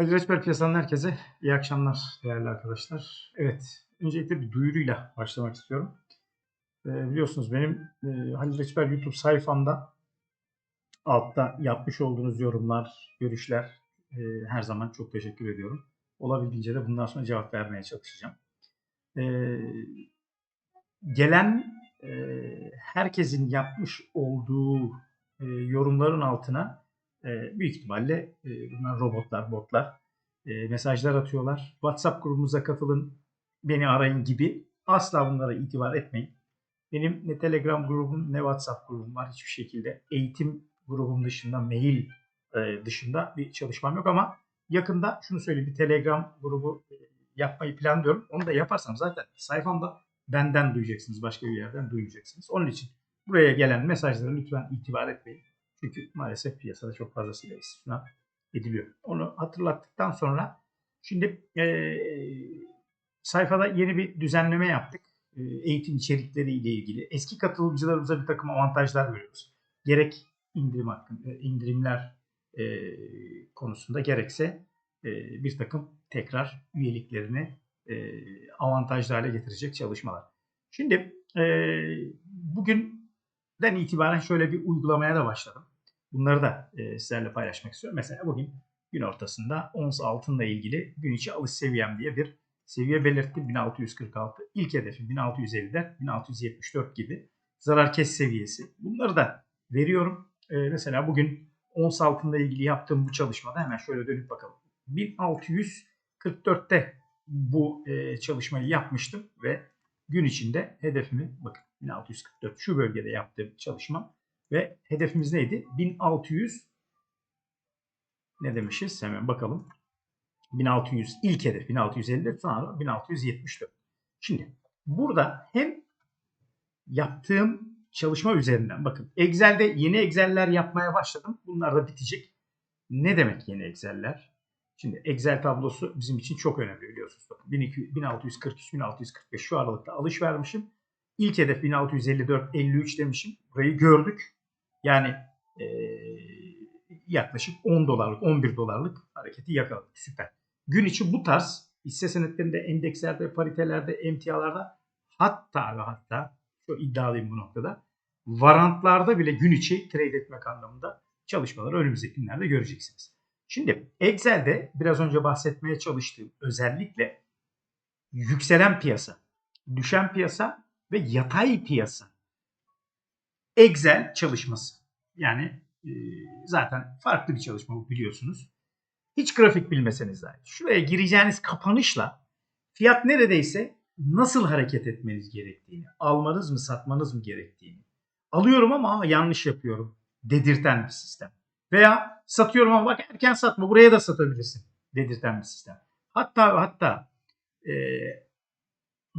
Reçber Piyasadan herkese iyi akşamlar değerli arkadaşlar. Evet, öncelikle bir duyuruyla başlamak istiyorum. Ee, biliyorsunuz benim e, Halil Reçber YouTube sayfamda altta yapmış olduğunuz yorumlar, görüşler e, her zaman çok teşekkür ediyorum. Olabildiğince de bundan sonra cevap vermeye çalışacağım. Ee, gelen e, herkesin yapmış olduğu e, yorumların altına e, büyük ihtimalle e, bunlar robotlar, botlar e, mesajlar atıyorlar. WhatsApp grubumuza katılın, beni arayın gibi asla bunlara itibar etmeyin. Benim ne Telegram grubum ne WhatsApp grubum var hiçbir şekilde. Eğitim grubum dışında, mail e, dışında bir çalışmam yok ama yakında şunu söyleyeyim bir Telegram grubu e, yapmayı planlıyorum. Onu da yaparsam zaten sayfamda benden duyacaksınız. Başka bir yerden duymayacaksınız. Onun için buraya gelen mesajlara lütfen itibar etmeyin. Çünkü maalesef piyasada çok fazlasıyla istisna ediliyor. Onu hatırlattıktan sonra şimdi e, sayfada yeni bir düzenleme yaptık. E, eğitim içerikleri ile ilgili. Eski katılımcılarımıza bir takım avantajlar veriyoruz. Gerek indirim hakkında, indirimler e, konusunda gerekse e, bir takım tekrar üyeliklerini e, avantajlı hale getirecek çalışmalar. Şimdi e, bugünden itibaren şöyle bir uygulamaya da başladım. Bunları da e, sizlerle paylaşmak istiyorum. Mesela bugün gün ortasında ons altınla ilgili gün içi alış seviyem diye bir seviye belirttim. 1646. İlk hedefim 1650'den 1674 gibi zarar kes seviyesi. Bunları da veriyorum. E, mesela bugün ons altınla ilgili yaptığım bu çalışmada hemen şöyle dönüp bakalım. 1644'te bu e, çalışmayı yapmıştım ve gün içinde hedefimi bakın 1644 şu bölgede yaptığım çalışma ve hedefimiz neydi? 1600 ne demişiz? Hemen bakalım. 1600 ilk hedef 1650 sonra 1674. Şimdi burada hem yaptığım çalışma üzerinden bakın Excel'de yeni Excel'ler yapmaya başladım. Bunlar da bitecek. Ne demek yeni Excel'ler? Şimdi Excel tablosu bizim için çok önemli biliyorsunuz. Bakın 1643-1645 şu aralıkta alış vermişim. İlk hedef 1654-53 demişim. Burayı gördük. Yani e, yaklaşık 10 dolarlık, 11 dolarlık hareketi yakaladık. Süper. Gün içi bu tarz hisse senetlerinde, endekslerde, paritelerde, emtialarda hatta ve hatta çok iddialıyım bu noktada varantlarda bile gün içi trade etmek anlamında çalışmaları önümüzdeki günlerde göreceksiniz. Şimdi Excel'de biraz önce bahsetmeye çalıştığım özellikle yükselen piyasa, düşen piyasa ve yatay piyasa Excel çalışması. Yani e, zaten farklı bir çalışma bu biliyorsunuz. Hiç grafik bilmeseniz dahi. Şuraya gireceğiniz kapanışla fiyat neredeyse nasıl hareket etmeniz gerektiğini, almanız mı satmanız mı gerektiğini, alıyorum ama yanlış yapıyorum dedirten bir sistem. Veya satıyorum ama bak erken satma buraya da satabilirsin dedirten bir sistem. Hatta hatta e,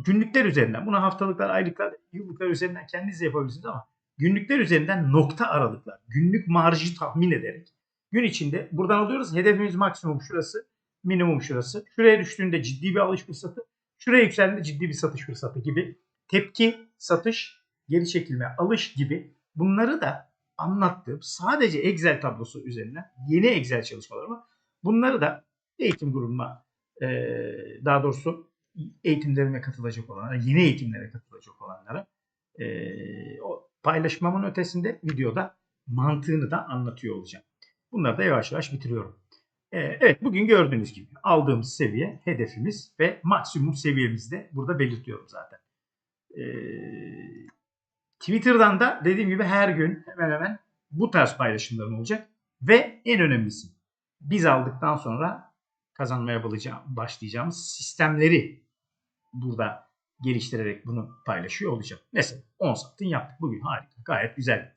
günlükler üzerinden bunu haftalıklar, aylıklar, yıllıklar üzerinden kendiniz yapabilirsiniz ama günlükler üzerinden nokta aralıklar, günlük marjı tahmin ederek gün içinde buradan alıyoruz. Hedefimiz maksimum şurası, minimum şurası. Şuraya düştüğünde ciddi bir alış fırsatı, şuraya yükseldiğinde ciddi bir satış fırsatı gibi tepki, satış, geri çekilme, alış gibi bunları da anlattığım sadece Excel tablosu üzerinden yeni Excel çalışmalarıma bunları da eğitim grubuma daha doğrusu eğitimlerime katılacak olanlara, yeni eğitimlere katılacak olanlara o paylaşmamın ötesinde videoda mantığını da anlatıyor olacağım. Bunları da yavaş yavaş bitiriyorum. Evet bugün gördüğünüz gibi aldığımız seviye hedefimiz ve maksimum seviyemizi de burada belirtiyorum zaten. Twitter'dan da dediğim gibi her gün hemen hemen bu tarz paylaşımlarım olacak. Ve en önemlisi biz aldıktan sonra kazanmaya başlayacağımız sistemleri burada geliştirerek bunu paylaşıyor olacağım. Mesela 10 satın yaptık bugün harika gayet güzel.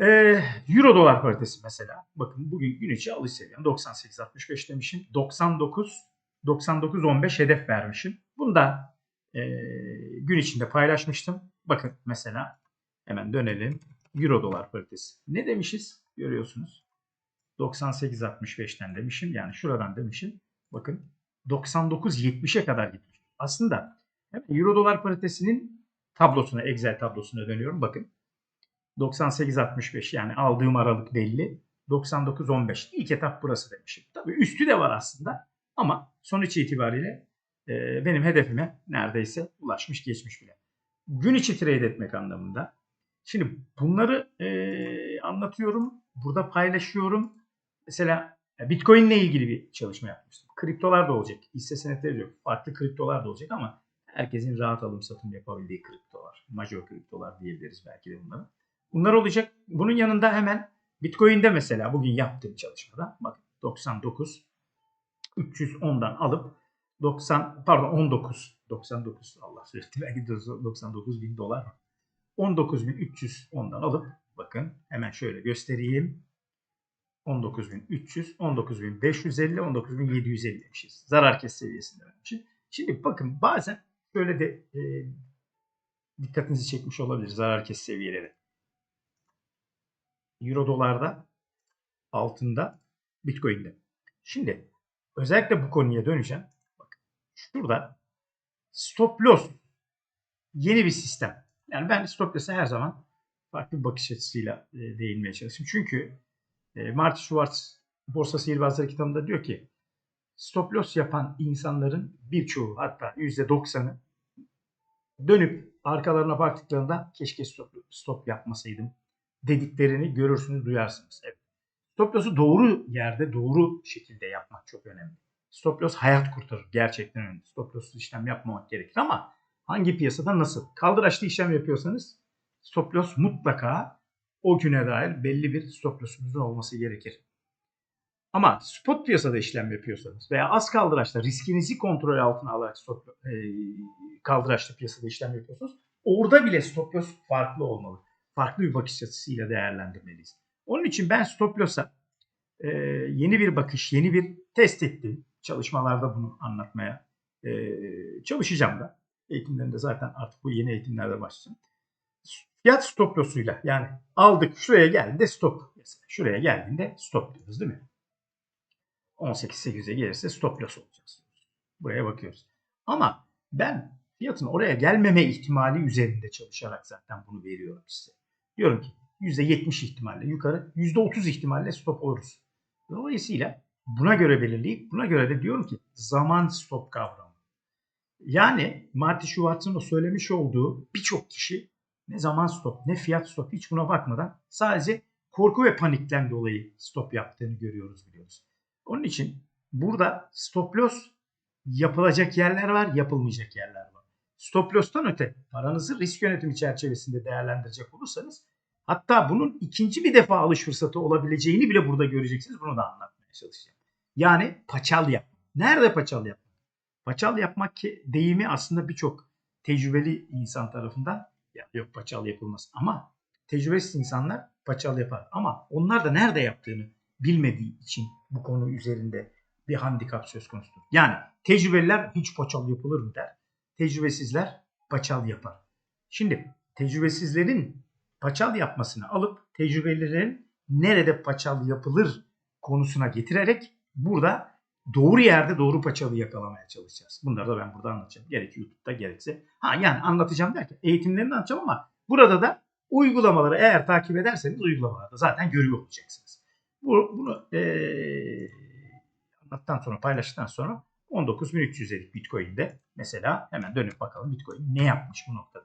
Ee, Euro dolar paritesi mesela. Bakın bugün gün içi alış seviyem 98.65 demişim. 99 99.15 hedef vermişim. Bunu da e, gün içinde paylaşmıştım. Bakın mesela hemen dönelim. Euro dolar paritesi. Ne demişiz? Görüyorsunuz. 98.65'ten demişim. Yani şuradan demişim. Bakın 99.70'e kadar gitmiş. Aslında Euro dolar paritesinin tablosuna, Excel tablosuna dönüyorum. Bakın 98.65 yani aldığım aralık belli. 99.15 ilk etap burası demişim. Tabii üstü de var aslında ama sonuç itibariyle e, benim hedefime neredeyse ulaşmış geçmiş bile. Gün içi trade etmek anlamında. Şimdi bunları e, anlatıyorum, burada paylaşıyorum. Mesela Bitcoin ile ilgili bir çalışma yapmıştım. Kriptolar da olacak, hisse senetleri yok. Farklı kriptolar da olacak ama herkesin rahat alım satım yapabildiği kriptolar. Major kriptolar diyebiliriz belki de bunlara. Bunlar olacak. Bunun yanında hemen Bitcoin'de mesela bugün yaptığım çalışmada bak 99 310'dan alıp 90 pardon 19 99 Allah söyletti belki 99 bin dolar 19.310'dan alıp bakın hemen şöyle göstereyim 19.300 19.550 19.750 demişiz. Zarar kes seviyesinde vermişiz. Şimdi bakın bazen böyle de e, dikkatinizi çekmiş olabilir zarar kes seviyeleri. Euro dolarda altında Bitcoin'de. Şimdi özellikle bu konuya döneceğim. Bakın şurada stop loss yeni bir sistem. Yani ben stop loss'a her zaman farklı bir bakış açısıyla e, değinmeye çalışıyorum. Çünkü e, Marty Schwartz Borsa Sihirbazları kitabında diyor ki stop loss yapan insanların birçoğu hatta %90'ı dönüp arkalarına baktıklarında keşke stop, stop yapmasaydım dediklerini görürsünüz, duyarsınız. Evet. Stop loss'u doğru yerde, doğru şekilde yapmak çok önemli. Stop loss hayat kurtarır. Gerçekten önemli. Stop loss'lu işlem yapmamak gerekir ama hangi piyasada nasıl? Kaldıraçlı işlem yapıyorsanız stop loss mutlaka o güne dair belli bir stop loss'unuzun olması gerekir. Ama spot piyasada işlem yapıyorsanız veya az kaldıraçta riskinizi kontrol altına alarak stop, e, kaldıraçlı piyasada işlem yapıyorsanız orada bile stop loss farklı olmalı. Farklı bir bakış açısıyla değerlendirmeliyiz. Onun için ben stop loss'a e, yeni bir bakış, yeni bir test ettim. Çalışmalarda bunu anlatmaya e, çalışacağım da. Eğitimlerinde zaten artık bu yeni eğitimlerde başlayacağım. Fiyat stop loss'uyla yani aldık şuraya geldiğinde stop. Şuraya geldiğinde stop diyoruz değil mi? 18.8'e gelirse stop loss olacağız. Buraya bakıyoruz. Ama ben fiyatın oraya gelmeme ihtimali üzerinde çalışarak zaten bunu veriyorum size. Diyorum ki %70 ihtimalle yukarı, %30 ihtimalle stop oluruz. Dolayısıyla buna göre belirleyip buna göre de diyorum ki zaman stop kavramı. Yani Marty Schwartz'ın o söylemiş olduğu birçok kişi ne zaman stop ne fiyat stop hiç buna bakmadan sadece korku ve panikten dolayı stop yaptığını görüyoruz biliyoruz. Onun için burada stop loss yapılacak yerler var, yapılmayacak yerler var. Stop loss'tan öte paranızı risk yönetimi çerçevesinde değerlendirecek olursanız hatta bunun ikinci bir defa alış fırsatı olabileceğini bile burada göreceksiniz. Bunu da anlatmaya çalışacağım. Yani paçal yap. Nerede paçal yapmak? Paçal yapmak ki deyimi aslında birçok tecrübeli insan tarafından ya yok paçal yapılmaz ama tecrübesiz insanlar paçal yapar. Ama onlar da nerede yaptığını bilmediği için bu konu üzerinde bir handikap söz konusudur. Yani tecrübeliler hiç paçal yapılır mı der. Tecrübesizler paçal yapar. Şimdi tecrübesizlerin paçal yapmasını alıp tecrübelilerin nerede paçal yapılır konusuna getirerek burada doğru yerde doğru paçalı yakalamaya çalışacağız. Bunları da ben burada anlatacağım. Gerek YouTube'da gerekse. Ha yani anlatacağım derken eğitimlerini anlatacağım ama burada da uygulamaları eğer takip ederseniz uygulamalarda zaten görüyor olacaksınız. Bu, bunu ee, anlattıktan sonra paylaştıktan sonra 19.300'lik Bitcoin'de mesela hemen dönüp bakalım Bitcoin ne yapmış bu noktada.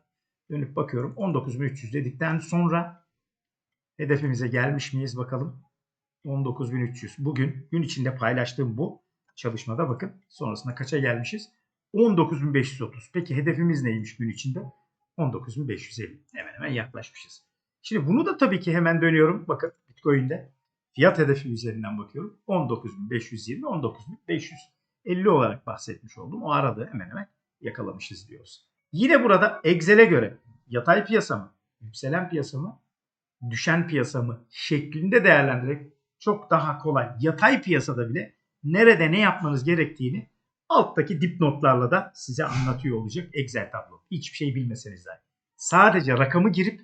Dönüp bakıyorum 19.300 dedikten sonra hedefimize gelmiş miyiz bakalım. 19.300. Bugün gün içinde paylaştığım bu çalışmada bakın sonrasında kaça gelmişiz? 19.530. Peki hedefimiz neymiş gün içinde? 19.550. Hemen hemen yaklaşmışız. Şimdi bunu da tabii ki hemen dönüyorum. Bakın Bitcoin'de fiyat hedefi üzerinden bakıyorum. 19.520, 19.550 olarak bahsetmiş oldum. O arada hemen hemen yakalamışız diyoruz. Yine burada Excel'e göre yatay piyasa mı, yükselen piyasa mı, düşen piyasa mı şeklinde değerlendirerek çok daha kolay yatay piyasada bile nerede ne yapmanız gerektiğini alttaki dipnotlarla da size anlatıyor olacak Excel tablo. Hiçbir şey bilmeseniz dahi. Sadece rakamı girip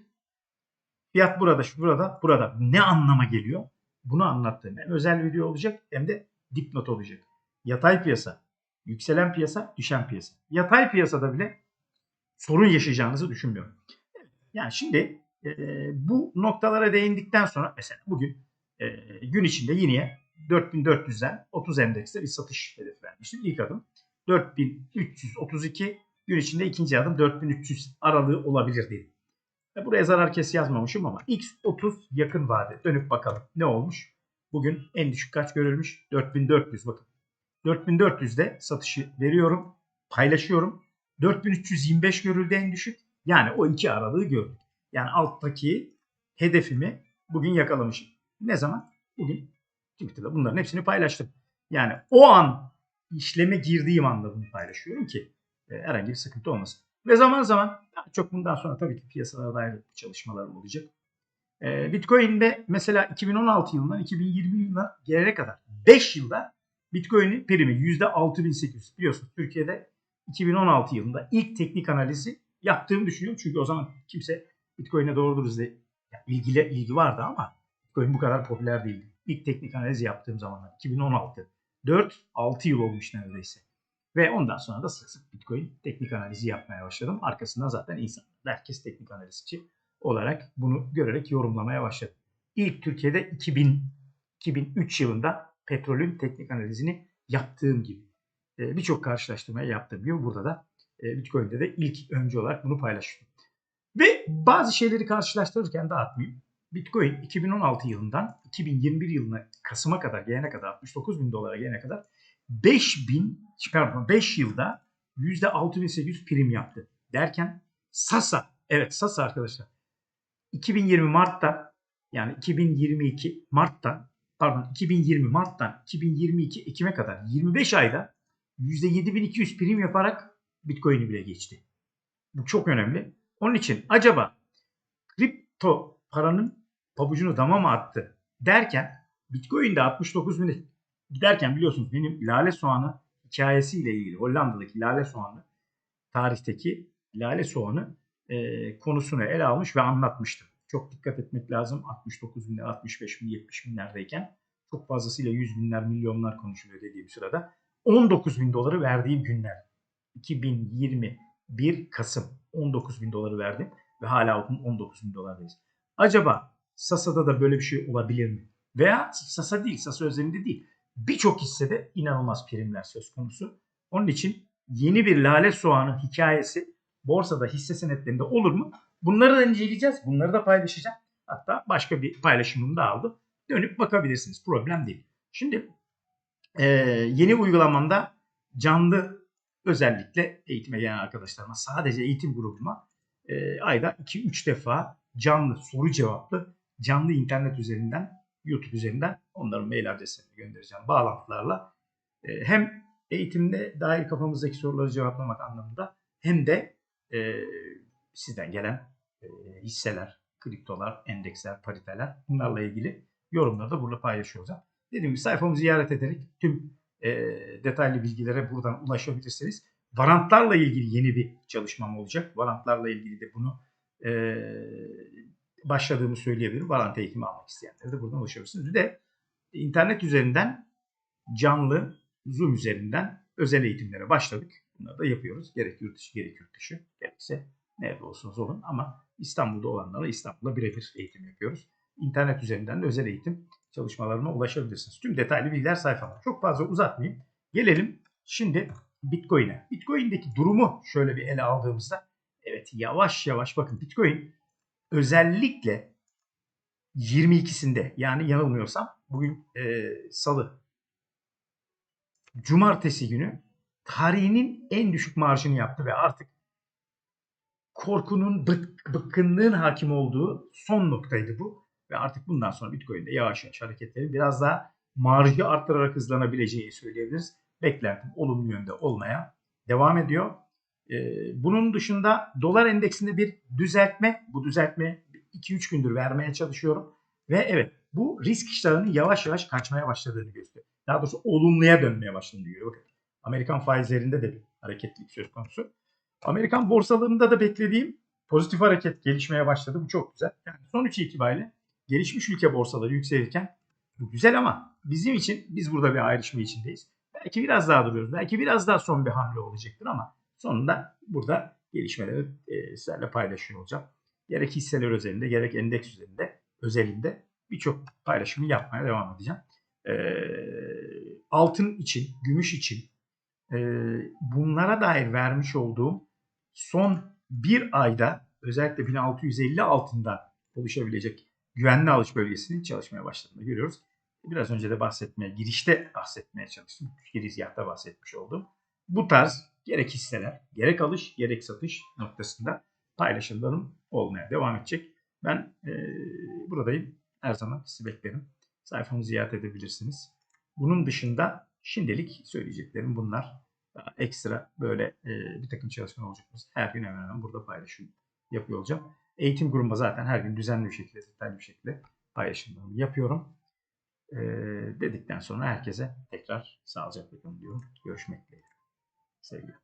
fiyat burada, şu burada, burada ne anlama geliyor? Bunu anlattığım hem özel video olacak hem de dipnot olacak. Yatay piyasa, yükselen piyasa, düşen piyasa. Yatay piyasada bile sorun yaşayacağınızı düşünmüyorum. Yani şimdi e, bu noktalara değindikten sonra mesela bugün e, gün içinde yine 4400'den 30 endekste bir satış hedefi vermiştim. İlk adım 4332 gün içinde ikinci adım 4300 aralığı olabilir dedim. E buraya zarar kes yazmamışım ama X30 yakın vade dönüp bakalım ne olmuş. Bugün en düşük kaç görülmüş? 4400 bakın. 4400'de satışı veriyorum, paylaşıyorum. 4325 görüldü en düşük. Yani o iki aralığı gördük. Yani alttaki hedefimi bugün yakalamışım. Ne zaman? Bugün Twitter'da bunların hepsini paylaştım. Yani o an işleme girdiğim anda bunu paylaşıyorum ki e, herhangi bir sıkıntı olmasın. Ve zaman zaman çok bundan sonra tabii ki piyasalara dair çalışmalarım olacak. E, Bitcoin'de mesela 2016 yılından 2020 yılına gelene kadar 5 yılda Bitcoin'in primi %6800 biliyorsunuz Türkiye'de 2016 yılında ilk teknik analizi yaptığımı düşünüyorum. Çünkü o zaman kimse Bitcoin'e doğru dürüst yani ilgili ilgi vardı ama Bitcoin bu kadar popüler değildi. İlk teknik analiz yaptığım zamanlar 2016. 4-6 yıl olmuş neredeyse. Ve ondan sonra da sık sık Bitcoin teknik analizi yapmaya başladım. Arkasından zaten insan, herkes teknik analizci olarak bunu görerek yorumlamaya başladı. İlk Türkiye'de 2000, 2003 yılında petrolün teknik analizini yaptığım gibi. Birçok karşılaştırmaya yaptığım gibi burada da Bitcoin'de de ilk önce olarak bunu paylaştım. Ve bazı şeyleri karşılaştırırken dağıtmayayım. Bitcoin 2016 yılından 2021 yılına Kasım'a kadar gelene kadar 69 bin dolara gelene kadar 5 bin pardon 5 yılda %6800 prim yaptı. Derken Sasa evet Sasa arkadaşlar 2020 Mart'ta yani 2022 Mart'ta pardon 2020 Mart'tan 2022 Ekim'e kadar 25 ayda %7200 prim yaparak Bitcoin'i bile geçti. Bu çok önemli. Onun için acaba kripto paranın pabucunu dama mı attı? Derken Bitcoin'de 69 bin giderken biliyorsunuz benim lale soğanı hikayesiyle ilgili Hollanda'daki lale soğanı tarihteki lale soğanı e, konusunu ele almış ve anlatmıştım. Çok dikkat etmek lazım. 69 binler, 65 bin, 70 binlerdeyken çok fazlasıyla 100 binler, milyonlar konuşuluyor dediğim sırada. 19 bin doları verdiğim günler. 2021 Kasım. 19 bin doları verdim ve hala 19 bin dolardayız. Acaba Sasa'da da böyle bir şey olabilir mi? Veya Sasa değil, Sasa özelinde değil. Birçok hissede inanılmaz primler söz konusu. Onun için yeni bir lale soğanı hikayesi borsada hisse senetlerinde olur mu? Bunları da inceleyeceğiz. Bunları da paylaşacağım. Hatta başka bir paylaşımım da aldım. Dönüp bakabilirsiniz. Problem değil. Şimdi e, yeni uygulamamda canlı özellikle eğitime gelen arkadaşlarıma sadece eğitim grubuma e, ayda 2-3 defa canlı soru cevaplı canlı internet üzerinden YouTube üzerinden onların mail adreslerini göndereceğim bağlantılarla e, hem eğitimde dair kafamızdaki soruları cevaplamak anlamında hem de e, sizden gelen e, hisseler, kriptolar, endeksler, pariteler bunlarla ilgili yorumları da burada paylaşıyoruz. Dediğim gibi sayfamızı ziyaret ederek tüm e, detaylı bilgilere buradan ulaşabilirsiniz. Varantlarla ilgili yeni bir çalışmam olacak. Varantlarla ilgili de bunu e, başladığımı söyleyebilirim. Varant eğitimi almak isteyenler de buradan ulaşabilirsiniz. Bir de internet üzerinden canlı Zoom üzerinden özel eğitimlere başladık. Bunları da yapıyoruz. Gerek yurt dışı gerek yurt dışı. Gerekse nerede olsunuz olun ama İstanbul'da olanlara İstanbul'da birebir eğitim yapıyoruz. İnternet üzerinden de özel eğitim çalışmalarına ulaşabilirsiniz. Tüm detaylı bilgiler sayfamda. Çok fazla uzatmayayım. Gelelim şimdi Bitcoin'e. Bitcoin'deki durumu şöyle bir ele aldığımızda evet yavaş yavaş bakın Bitcoin özellikle 22'sinde yani yanılmıyorsam bugün e, salı cumartesi günü tarihinin en düşük marjını yaptı ve artık korkunun, bık, bıkkınlığın hakim olduğu son noktaydı bu. Ve artık bundan sonra Bitcoin'de yavaş yavaş hareketlerin biraz daha marjı arttırarak hızlanabileceğini söyleyebiliriz. Beklentim olumlu yönde olmaya devam ediyor. Ee, bunun dışında dolar endeksinde bir düzeltme, bu düzeltme 2-3 gündür vermeye çalışıyorum. Ve evet bu risk iştahının yavaş yavaş kaçmaya başladığını gösteriyor. Daha doğrusu olumluya dönmeye başladığını görüyor. Bakın Amerikan faizlerinde de bir hareketlilik söz konusu. Amerikan borsalarında da beklediğim pozitif hareket gelişmeye başladı. Bu çok güzel. Yani sonuç itibariyle gelişmiş ülke borsaları yükselirken bu güzel ama bizim için biz burada bir ayrışma içindeyiz. Belki biraz daha duruyoruz. Belki biraz daha son bir hamle olacaktır ama sonunda burada gelişmeleri e, sizlerle paylaşıyor olacağım. Gerek hisseler özelinde gerek endeks üzerinde özelinde birçok paylaşımı yapmaya devam edeceğim. e, altın için, gümüş için e, bunlara dair vermiş olduğum son bir ayda özellikle 1650 altında oluşabilecek güvenli alış bölgesinin çalışmaya başladığını görüyoruz. Biraz önce de bahsetmeye, girişte bahsetmeye çalıştım. Girizgahta bahsetmiş oldum. Bu tarz gerek hisseler, gerek alış, gerek satış noktasında paylaşımlarım olmaya devam edecek. Ben e, buradayım. Her zaman sizi beklerim. Sayfamı ziyaret edebilirsiniz. Bunun dışında şimdilik söyleyeceklerim bunlar. Daha ekstra böyle e, bir takım çalışmalar olacak. Her gün hemen hemen burada paylaşım yapıyor olacağım. Eğitim grubumda zaten her gün düzenli bir şekilde, detaylı bir şekilde paylaşımlarımı yapıyorum. E, dedikten sonra herkese tekrar sağlıcakla diyorum. Görüşmek dileğiyle. Seguir.